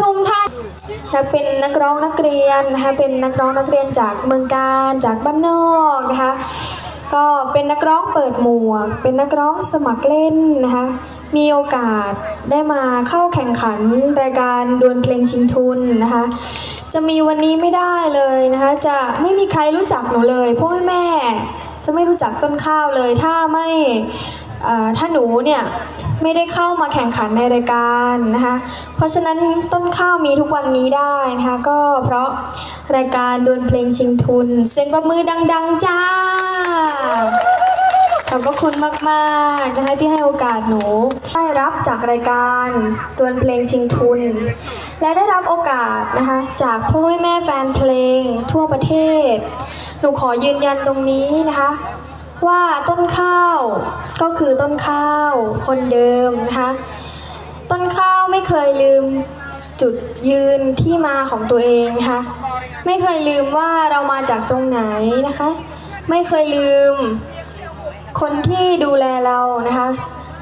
ทุมธานีนะเป็นนักร้องนักเรียนนะคะเป็นนักร้องนักเรียนจากเมืองการจากบ้านนอกนะคะก็เป็นนักร้องเปิดหมวก เป็นนักร้องสมัครเล่นนะคะมีโอกาสได้มาเข้าแข่งขันรายการดวลเพลงชิงทุนนะคะจะมีวันนี้ไม่ได้เลยนะคะจะไม่มีใครรู้จักหนูเลยพ่อแม่จะไม่รู้จักต้นข้าวเลยถ้าไม่ถ้าหนูเนี่ย ไม่ได้เข้ามาแข่งขันในรายการนะคะ เพราะฉะนั้นต้นข้าวมีทุกวันนี้ได้นะคะ ก็เพราะรายการดวลเพลงชิงทุนเสียงประมือดัง ๆ จ้าขอบพระคุณมากๆนะคะที่ให้โอกาสหนู ได้รับจากรายการดวลเพลงชิงทุน และได้รับโอกาสนะคะจากพ่อแม่แฟนเพลงทั่วประเทศ หนูขอยืนยันตรงนี้นะคะ ว่าต้นข้าวก็คือต้นข้าวคนเดิมนะคะต้นข้าวไม่เคยลืมจุดยืนที่มาของตัวเองนะคะไม่เคยลืมว่าเรามาจากตรงไหนนะคะ ไม่เคยลืมคนที่ดูแลเรานะคะ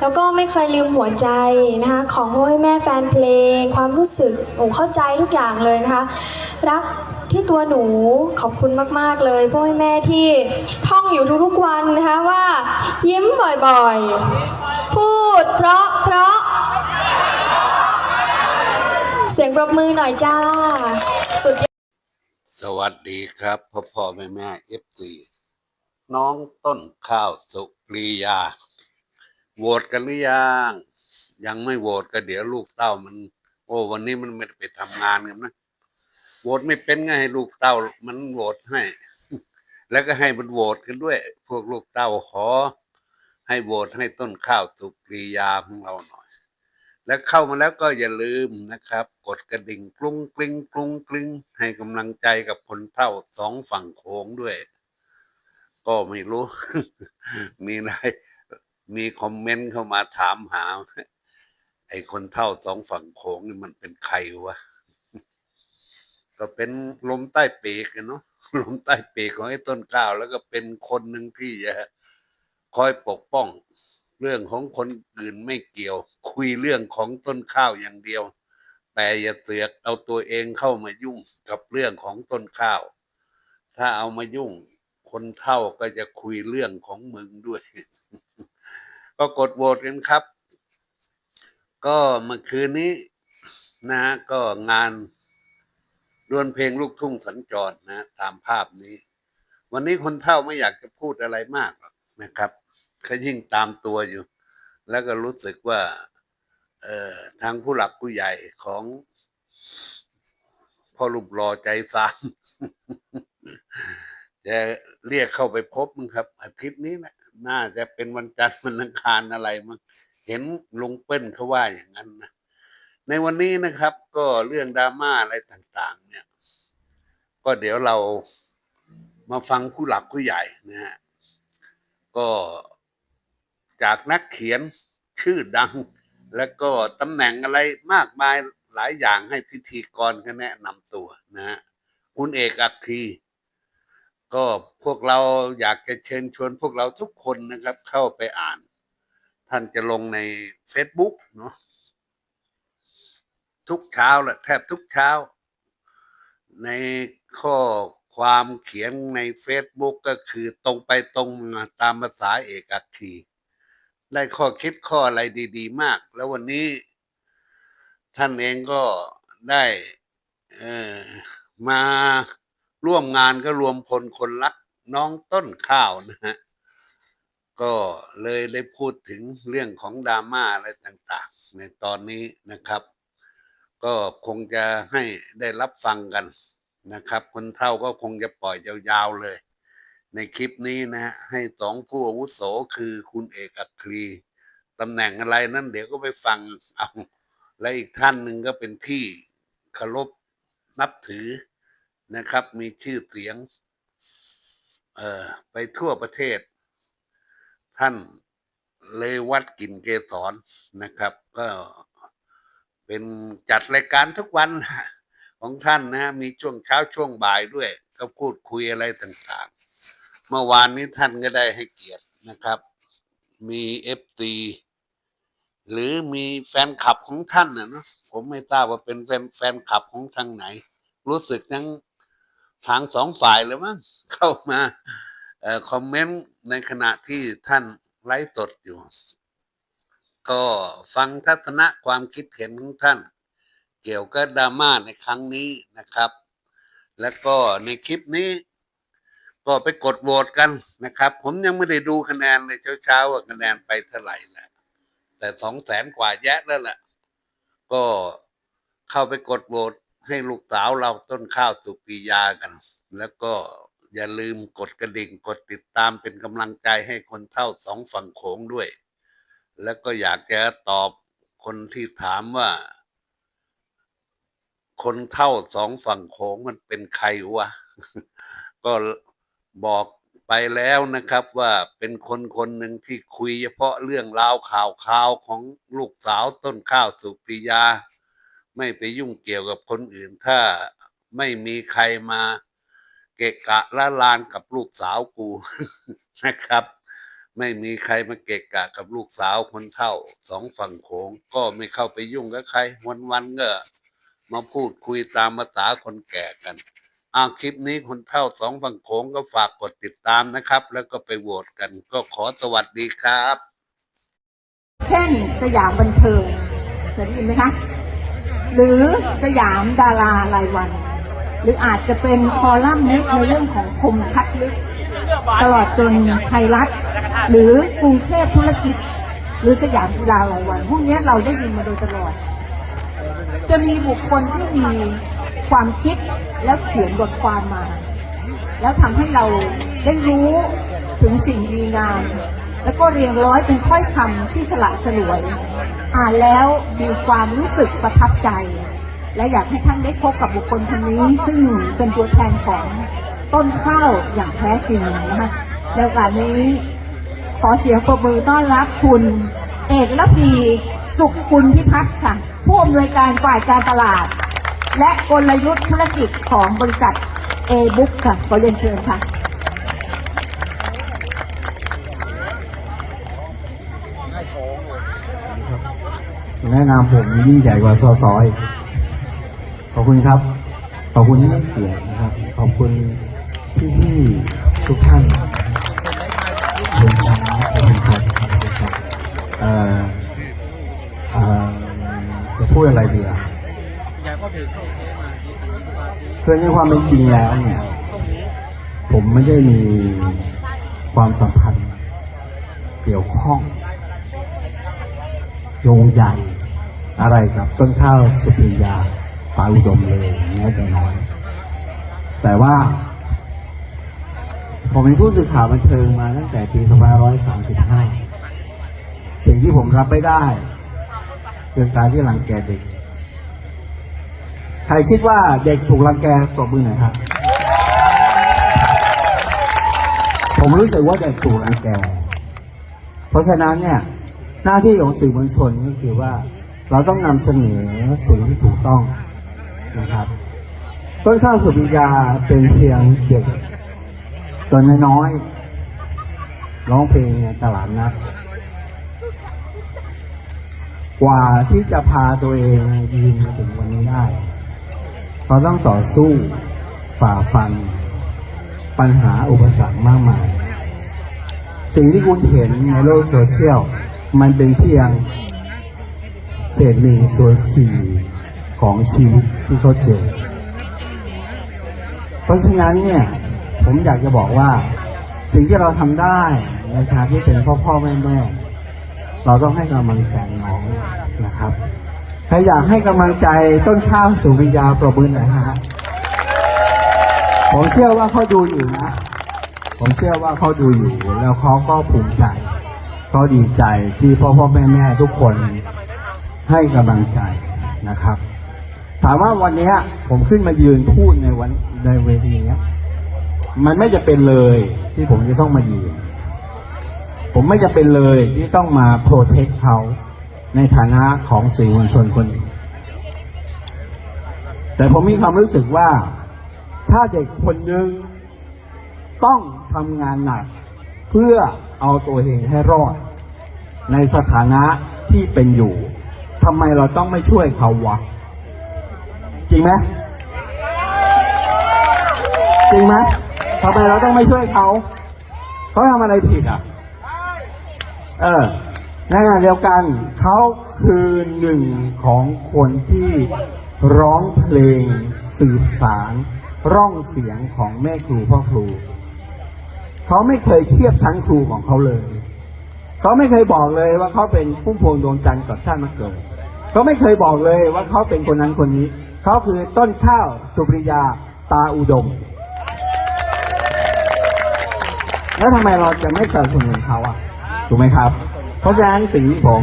แล้วก็ไม่เคยลืมหัวใจนะคะ ของพ่อแม่แฟนเพลง ความรู้สึกหนูเข้าใจทุกอย่างเลยนะคะ รัก ที่ตัวหนูขอบคุณมาก ๆ เลยพ่อให้แม่ที่ท่องอยู่ทุกๆวันนะคะว่า ยิ้มบ่อยๆ พูดเพราะเพราะ เสียงปรบมือหน่อยจ้า สุดยอดสวัสดีครับพ่อพ่อแม่แม่เอฟซีน้องต้นข้าวสุปรียาโหวตกันหรือยังยังไม่โหวตก็เดี๋ยวลูกเต้ามัน โอ้วันนี้มันไม่ได้ไปทำงานกันนะ โหวตไม่เป็นไงให้ลูกเต้ามันโหวตให้ แล้วก็ให้มันโหวตกันด้วย พวกลูกเต้าขอ ให้โหวตให้ต้นข้าวสุปรียาของเราหน่อย แล้วเข้ามาแล้วก็อย่าลืมนะครับ กดกระดิ่งกรุงกริ้งกรุงกริ้งให้กำลังใจกับคนเท่าสองฝั่งโขงด้วย ก็ไม่รู้ มีอะไรมีคอมเมนต์เข้ามาถามหา ไอ้คนเท่าสองฝั่งโขงนี่มันเป็นใครวะ ก็เป็นลมใต้ปีกเนาะลมใต้ปีกของไอ้ต้นกล้าว แล้วก็เป็นคนหนึ่งที่จะคอยปกป้อง เรื่องของคนอื่นไม่เกี่ยว คุยเรื่องของต้นข้าวอย่างเดียว แต่อย่าเสือกเอาตัวเองเข้ามายุ่งกับเรื่องของต้นข้าว ถ้าเอามายุ่ง คนเท่าก็จะคุยเรื่องของมึงด้วย ก็กดโหวตกันครับ ก็เมื่อคืนนี้นะฮะก็งาน ดวลเพลงลูกทุ่งสัญจรนะ ตามภาพนี้ วันนี้คนเท่าไม่อยากจะพูดอะไรมากหรอกนะครับก็ยิ่งตามตัวอยู่ แล้วก็รู้สึกว่าเอ่อทางผู้หลักผู้ใหญ่ของพ่อรูปรอใจสามจะเรียกเข้าไปพบมั้งครับ อาทิตย์นี้นะน่าจะเป็นวันจันทร์วันอังคารอะไรมั้งเห็นลุงเปิ้ลเขาว่าอย่างนั้นนะ ในวันนี้นะครับก็เรื่องดราม่าอะไรต่างๆ เนี่ย ก็เดี๋ยวเรามาฟังผู้หลักผู้ใหญ่นะฮะก็จากนักเขียนชื่อดัง แล้วก็ตำแหน่งอะไรมากมายหลายอย่างให้พิธีกรก็แนะนำตัวนะฮะคุณเอกอัคคีก็พวกเราอยากจะเชิญชวนพวกเราทุกคนนะครับเข้าไปอ่าน ท่านจะลงใน Facebook เนาะ ทุกเช้าแหละแทบทุกเช้า ในข้อความเขียนใน Facebook ก็คือตรงไปตรงมาตามภาษาเอกอัคคีได้ข้อคิดข้ออะไรดีๆ มาก แล้ววันนี้ท่านเองก็ได้มาร่วมงานก็รวมพลคนรักน้องต้นข้าวนะฮะ ก็เลยได้พูดถึงเรื่องของดราม่าอะไรต่าง ๆ ในตอนนี้นะครับ ก็คงจะให้ได้รับฟังกันนะครับ คนเท่าก็คงจะปล่อยยาวๆเลย ในคลิปนี้นะฮะให้สองผู้อาวุโสคือคุณเอกอัครีตำแหน่งอะไรนั่นเดี๋ยวก็ไปฟังเอาและอีกท่านหนึ่งก็เป็นที่เคารพนับถือนะครับ มีชื่อเสียง เอ่อไปทั่วประเทศ ท่านเลวัดกินเกสรนะครับ ก็ เป็นจัดรายการทุกวันของท่านนะมีช่วงเช้าช่วงบ่ายด้วย ก็พูดคุยอะไรต่างๆ เมื่อวานนี้ท่านก็ได้ให้เกียรตินะครับ มีเอฟตีหรือมีแฟนคลับของท่านนะเนาะผมไม่ทราบว่าเป็นแฟนแฟนคลับของทางไหน รู้สึกทั้งทางสองฝ่ายเลยมั้งเข้ามาออคอมเมนต์ในขณะที่ท่านไลฟ์สดอยู่ ก็ฟังทัศนะความคิดเห็นของท่าน เกี่ยวกับดราม่าในครั้งนี้นะครับ แล้วก็ในคลิปนี้ ก็ไปกดโหวตกันนะครับ ผมยังไม่ได้ดูคะแนนเลยเช้าๆว่าคะแนนไปเท่าไหร่แล้วแต่สองแสนกว่าแยะแล้วแหละก็เข้าไปกดโหวตให้ลูกสาวเราต้นข้าวสุปียากัน แล้วก็อย่าลืมกดกระดิ่งกดติดตามเป็นกำลังใจให้คนเท่าสองฝั่งโขงด้วย แล้วก็อยากจะตอบคนที่ถามว่า คนเท่าสองฝั่งโขงมันเป็นใครวะ ก็บอกไปแล้วนะครับว่าเป็นคนคนหนึ่งที่คุยเฉพาะเรื่องราวข่าวข่าวของลูกสาวต้นข้าวสุปริยา ไม่ไปยุ่งเกี่ยวกับคนอื่น ถ้าไม่มีใครมาเกะกะละลานกับลูกสาวกูนะครับ ไม่มีใครมาเกะกะกับลูกสาวคนเท่าสองฝั่งโขงก็ไม่เข้าไปยุ่งกับใคร วันๆก็มาพูดคุยตามภาษาคนแก่กันอ้าคลิปนี้คนเท่าสองฝั่งโขงก็ฝากกดติดตามนะครับ แล้วก็ไปโหวตกัน ก็ขอสวัสดีครับ เช่นสยามบันเทิงเคยได้ยินไหมคะ หรือสยามดารารายวัน หรืออาจจะเป็นคอลัมน์เน็ตในเรื่องของคมชัดลึก ตลอดจนไทยรัฐ หรือกรุงเทพธุรกิจ หรือสยามกีฬารายวัน พวกนี้เราได้ยินมาโดยตลอด จะมีบุคคลที่มีความคิดแล้วเขียนบทความมา แล้วทำให้เราได้รู้ถึงสิ่งดีงามแล้วก็เรียงร้อยเป็นถ้อยคำที่สละสลวย อ่านแล้วมีความรู้สึกประทับใจ และอยากให้ท่านได้พบกับบุคคลคนนี้ ซึ่งเป็นตัวแทนของต้นข้าวอย่างแท้จริงนะคะในโอกาสนี้ ขอเสียงปรบมือต้อนรับคุณ เอกละพีสุขกุลพิพัฒน์ค่ะ ผู้อำนวยการฝ่ายการตลาด และกลยุทธ์ธุรกิจของบริษัท a b o o k ค่ะ ขอเรียนเชิญค่ะแนะนำผมยิ่งใหญ่กว่าซอซอยขอบคุณครับ ขอบคุณที่เกียรตินะครับ ขอบคุณพี่ๆทุกท่าน คือในความเป็นจริงแล้วเนี่ย ผมไม่ได้มีความสัมพันธ์เกี่ยวข้อง โยงใหญ่อะไรกับต้นข้าวสุปริยาปาอุดมเลยแม้แต่น้อย แต่ว่า ผมเป็นผู้สื่อข่าวบันเทิงมาตั้งแต่ปี 2535 สิ่งที่ผมรับไม่ได้คือการที่รังแกเด็ก ใครคิดว่าเด็กถูกรังแกปรบมือหน่อยครับ ผมรู้สึกว่าเด็กถูกรังแก เพราะฉะนั้นเนี่ยหน้าที่ของสื่อมวลชนก็คือว่า เราต้องนำเสนอสิ่งที่ถูกต้องนะครับ ต้นข้าวสุริยาเป็นเพียงเด็กตัวน้อยๆร้องเพลงในตลาดนัดกว่าที่จะพาตัวเองยืนมาถึงวันนี้ได้ เขาต้องต่อสู้ฝ่าฟัน ปัญหาอุปสรรคมากมาย สิ่งที่คุณเห็นในโลกโซเชียล มันเป็นเพียงเศษหนึ่งส่วนสี่ของชีวิตที่เขาเจอ เพราะฉะนั้นเนี่ย ผมอยากจะบอกว่า สิ่งที่เราทำได้ในทางที่เป็นพ่อพ่อแม่แม่เราต้องให้กำลังใจน้องนะครับ ครอยากให้กำลังใจต้นข้าวสุริยาประมือหน่อยฮะ ผมเชื่อว่าเขาดูอยู่นะ ผมเชื่อว่าเขาดูอยู่ แล้วเขาก็ภูมิใจเขาดีใจที่พ่อพ่อแม่แม่ทุกคนให้กำลังใจนะครับ ถามว่าวันนี้ผมขึ้นมายืนพูดในวันในเวทีนี้มันไม่จะเป็นเลยที่ผมจะต้องมายืน ผมไม่จะเป็นเลยที่ต้องมาโปรเทคเขา ในฐานะของสื่อมวลชนคนหนึ่งแต่ผมมีความรู้สึกว่าถ้าเด็กคนหนึ่งต้องทำงานหนัก เพื่อเอาตัวเองให้รอด ในสถานะที่เป็นอยู่ทำไมเราต้องไม่ช่วยเขาวะ จริงไหมจริงไหมทำไมเราต้องไม่ช่วยเขา เขาทำอะไรผิดอะ เออ ในขณะเดียวกันเขาคือหนึ่งของคนที่ร้องเพลงสืบสารร่องเสียงของแม่ครูพ่อครู เขาไม่เคยเทียบชั้นครูของเขาเลย เขาไม่เคยบอกเลยว่าเขาเป็นพุ่มพวงดวงจันทร์กับชาติมาเกิด เขาไม่เคยบอกเลยว่าเขาเป็นคนนั้นคนนี้ เขาคือต้นข้าวสุริยาตาอุดม แล้วทำไมเราจะไม่สนับสนุนเขาอะถูกไหมครับ เพราะฉะนั้นสิ่งที่ผม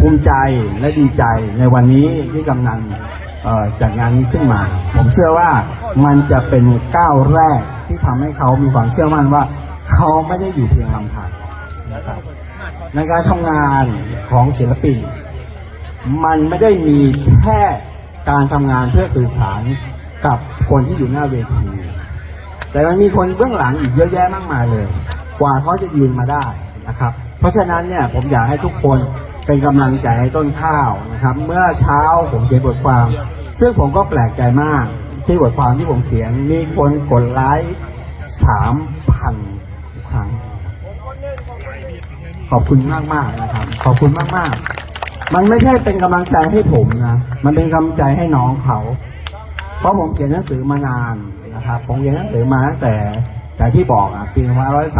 ภูมิใจและดีใจในวันนี้ที่กำนันจัดงานนี้ขึ้นมา ผมเชื่อว่ามันจะเป็นก้าวแรกที่ทำให้เขามีความเชื่อมั่นว่า เขาไม่ได้อยู่เพียงลำพังนะครับในการทำงานของศิลปิน มันไม่ได้มีแค่การทำงานเพื่อสื่อสารกับคนที่อยู่หน้าเวที แต่มันมีคนเบื้องหลังอีกเยอะแยะมากมายเลย กว่าเขาจะยืนมาได้นะครับ เพราะฉะนั้นเนี่ยผมอยากให้ทุกคนเป็นกำลังใจให้ต้นข้าวนะครับ เมื่อเช้าผมเขียนบทความ ซึ่งผมก็แปลกใจมาก ที่บทความที่ผมเขียนมีคนกดไลค์สามพันครั้ง ขอบคุณมากมากนะครับ ขอบคุณมากมากมันไม่ใช่เป็นกำลังใจให้ผมนะ มันเป็นกำลังใจให้น้องเขา เพราะผมเขียนหนังสือมานานนะครับ ผมเขียนหนังสือมาตั้งแต่ แต่ที่บอกอะปี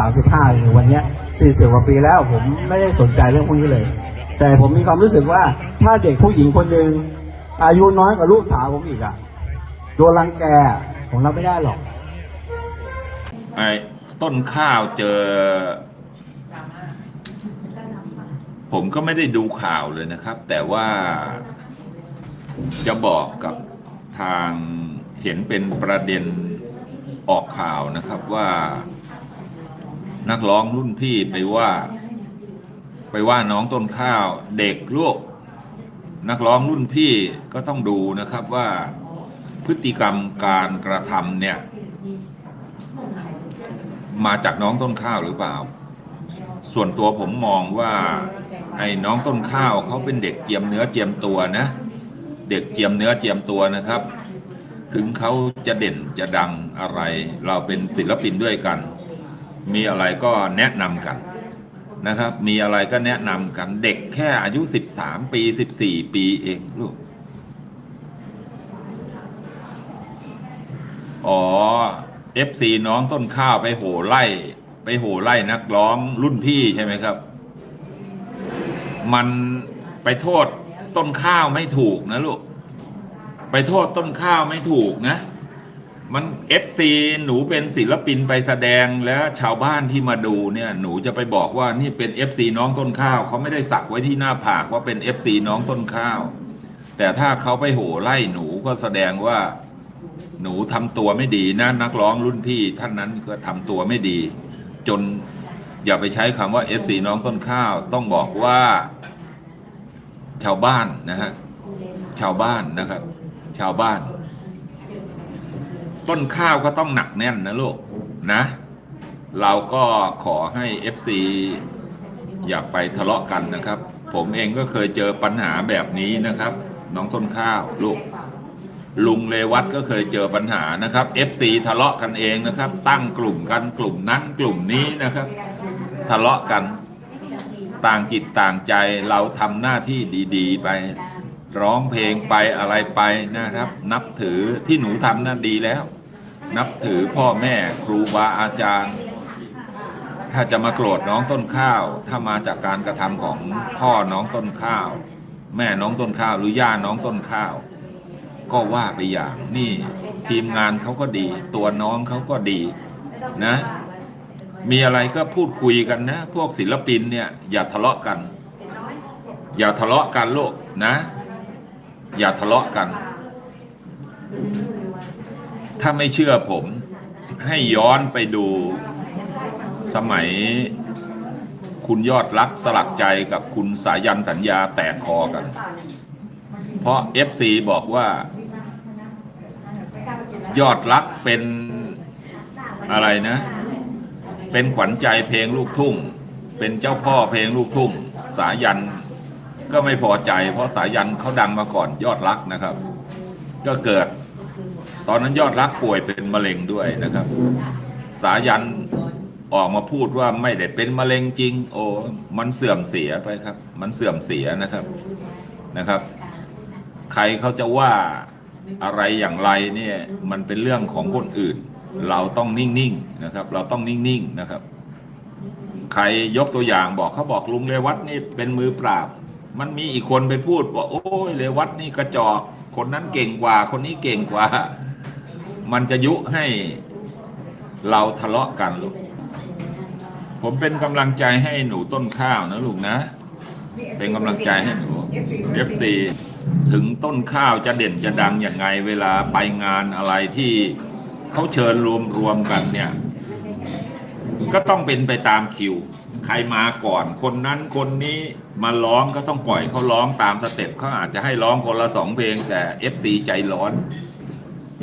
1935ถึงวันนี้ย40กว่าปีแล้วผมไม่ได้สนใจเรื่องพวกนี้เลย แต่ผมมีความรู้สึกว่าถ้าเด็กผู้หญิงคนหนึ่งอายุน้อยกว่าลูกสาวผมอีกอะโดนรังแกผมรับไม่ได้หรอกไอ้ต้นข้าวเจอ ผมก็ไม่ได้ดูข่าวเลยนะครับ แต่ว่าจะบอกกับทางเห็นเป็นประเด็น ออกข่าวนะครับว่านักร้องรุ่นพี่ไปว่า ไปว่าน้องต้นข้าวเด็กลูกนักร้องรุ่นพี่ก็ต้องดูนะครับว่าพฤติกรรมการกระทำเนี่ย มาจากน้องต้นข้าวหรือเปล่า ส่วนตัวผมมองว่า ไอ้น้องต้นข้าวเขาเป็นเด็กเจียมเนื้อเจียมตัวนะ เด็กเจียมเนื้อเจียมตัวนะครับ ถึงเขาจะเด่นจะดังอะไร เราเป็นศิลปินด้วยกัน มีอะไรก็แนะนำกันนะครับ มีอะไรก็แนะนำกันเด็กแค่อายุ 13 ปี 14 ปีเองลูก อ๋อ FC น้องต้นข้าวไปโห่ไล่ ไปโห่ไล่นักร้องรุ่นพี่ใช่ไหมครับ มันไปโทษต้นข้าวไม่ถูกนะลูก ไปโทษต้นข้าวไม่ถูกนะ มัน FC หนูเป็นศิลปินไปแสดงแล้วชาวบ้านที่มาดูเนี่ยหนูจะไปบอกว่านี่เป็น FC น้องต้นข้าวเขาไม่ได้สักไว้ที่หน้าผากว่าเป็น FC น้องต้นข้าว แต่ถ้าเขาไปโห่ไล่หนูก็แสดงว่าหนูทำตัวไม่ดีนะนักร้องรุ่นพี่ท่านนั้นก็ทำตัวไม่ดี จนอย่าไปใช้คำว่า FC น้องต้นข้าว ต้องบอกว่า ชาวบ้านนะฮะชาวบ้านนะครับ ชาวบ้าน ต้นข้าวก็ต้องหนักแน่นนะลูกนะ เราก็ขอให้ FC อย่าไปทะเลาะกันนะครับ ผมเองก็เคยเจอปัญหาแบบนี้นะครับ น้องต้นข้าวลูกลุงเลวัตก็เคยเจอปัญหานะครับ FC ทะเลาะกันเองนะครับ ตั้งกลุ่มกันกลุ่มนั้นกลุ่มนี้นะครับ ทะเลาะกัน ต่างจิตต่างใจเราทำหน้าที่ดี ๆ ไป ร้องเพลงไปอะไรไปนะครับ นับถือที่หนูทำน่ะดีแล้ว นับถือพ่อแม่ครูบาอาจารย์ ถ้าจะมาโกรธน้องต้นข้าว ถ้ามาจากการกระทำของพ่อน้องต้นข้าว แม่น้องต้นข้าว หรือย่าน้องต้นข้าว ก็ว่าไปอย่างนี่ทีมงานเขาก็ดี ตัวน้องเขาก็ดีนะ มีอะไรก็พูดคุยกันนะ พวกศิลปินเนี่ยอย่าทะเลาะกัน อย่าทะเลาะกันโลกนะ อย่าทะเลาะกัน ถ้าไม่เชื่อผมให้ย้อนไปดูสมัยคุณยอดรักสลักใจกับคุณสายันสัญญาแตกคอกัน เพราะ FC บอกว่า ยอดรักเป็นอะไรนะ เป็นขวัญใจเพลงลูกทุ่ง เป็นเจ้าพ่อเพลงลูกทุ่ง สายัน ก็ไม่พอใจ เพราะสายันเขาดังมาก่อนยอดรักนะครับ ก็เกิด ตอนนั้นยอดรักป่วยเป็นมะเร็งด้วยนะครับ สายันออกมาพูดว่าไม่ได้เป็นมะเร็งจริง โอ้มันเสื่อมเสียไปครับ มันเสื่อมเสียนะครับนะครับ ใครเขาจะว่าอะไรอย่างไรเนี่ยมันเป็นเรื่องของคนอื่น เราต้องนิ่งๆนะครับ เราต้องนิ่งๆนะครับ ใครยกตัวอย่างบอกเขาบอกลุงเรวัตนี่เป็นมือปราบ มันมีอีกคนไปพูดว่าโอ้ยเรวัตนี่กระจอกคนนั้นเก่งกว่า คนนี้เก่งกว่า มันจะยุให้เราทะเลาะกันลูกผมเป็นกำลังใจให้หนูต้นข้าวนะลูกนะ เป็นกำลังใจให้หนูเอฟซีถึงต้นข้าวจะเด่นจะดังอย่างไงเวลาไปงานอะไรที่เขาเชิญรวมรวมกันเนี่ย ก็ต้องเป็นไปตามคิว ใครมาก่อน คนนั้นคนนี้มาร้องก็ต้องปล่อยเขาร้องตามสเต็ปเขาอาจจะให้ร้องคนละสองเพลงแต่เอฟซีใจร้อน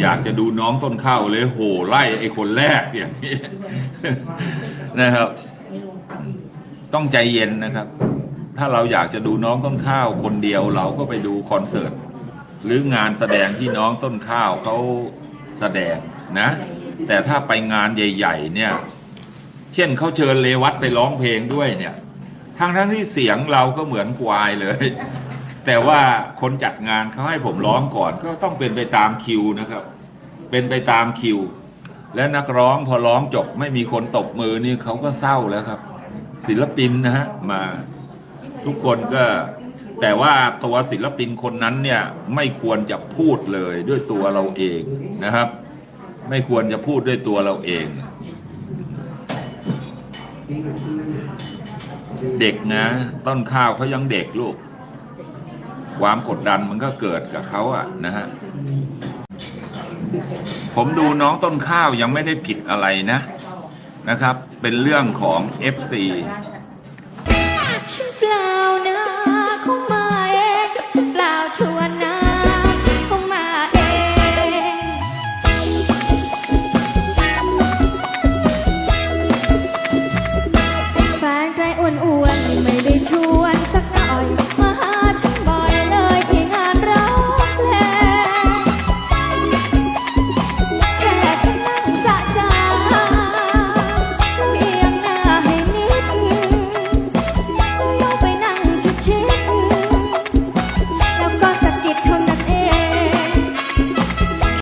อยากจะดูน้องต้นข้าวเลยโหไล่ไอ้คนแรกอย่างนี้นะครับ ต้องใจเย็นนะครับ ถ้าเราอยากจะดูน้องต้นข้าวคนเดียวเราก็ไปดูคอนเสิร์ตหรืองานแสดงที่น้องต้นข้าวเขาแสดงนะ แต่ถ้าไปงานใหญ่ ๆ เนี่ย เช่นเขาเชิญเลวัตไปร้องเพลงด้วยเนี่ยทั้งทั้งที่เสียงเราก็เหมือนควายเลย แต่ว่าคนจัดงานเขาให้ผมร้องก่อน ก็ต้องเป็นไปตามคิวนะครับ เป็นไปตามคิว และนักร้องพอร้องจบไม่มีคนตบมือนี่เขาก็เศร้าแล้วครับ ศิลปินนะฮะมาทุกคนก็แต่ว่าตัวศิลปินคนนั้นเนี่ยไม่ควรจะพูดเลยด้วยตัวเราเองนะครับ ไม่ควรจะพูดด้วยตัวเราเอง เด็กนะ ต้นข้าวเขายังเด็กลูก ความกดดันมันก็เกิดกับเขาอะนะฮะ ผมดูน้องต้นข้าวยังไม่ได้ผิดอะไรนะ นะครับ เป็นเรื่องของ FC ฉันเปล่านะ